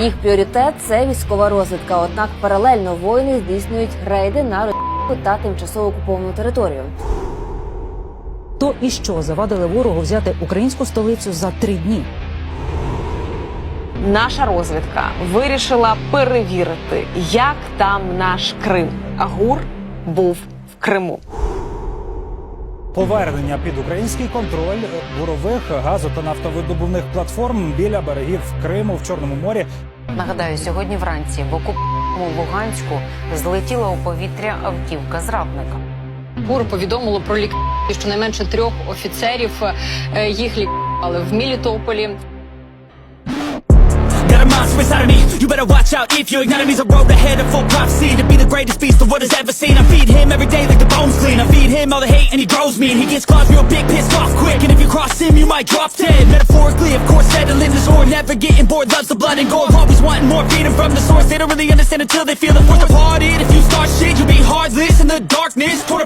Їх пріоритет це військова розвідка. Однак паралельно воїни здійснюють рейди на Російську та тимчасово окуповану територію. То і що завадили ворогу взяти українську столицю за три дні? Наша розвідка вирішила перевірити, як там наш Крим. А ГУР був в Криму. Повернення під український контроль бурових газо та нафтовидобувних платформ біля берегів Криму в Чорному морі Нагадаю, сьогодні вранці в окупованому Луганську злетіла у повітря автівка зрадника. ГУР повідомило про ліквідацію щонайменше трьох офіцерів. Е, Їх лікували в Мілітополі. Got a monster inside of me. You better watch out if your enemy's a road ahead of full prophecy to be greatest beast the world has ever seen. I feed him every day like the bones clean. I feed him all the hate and he grows me. And he gets claws real big, pissed off quick. And if you cross him, you might drop dead. Metaphorically, of course, settling the sword. Never getting bored, loves the blood and gore. Always wanting more freedom from the source. They don't really understand until they feel the force apart it. If you start shit, you'll be heartless in the darkness. Torn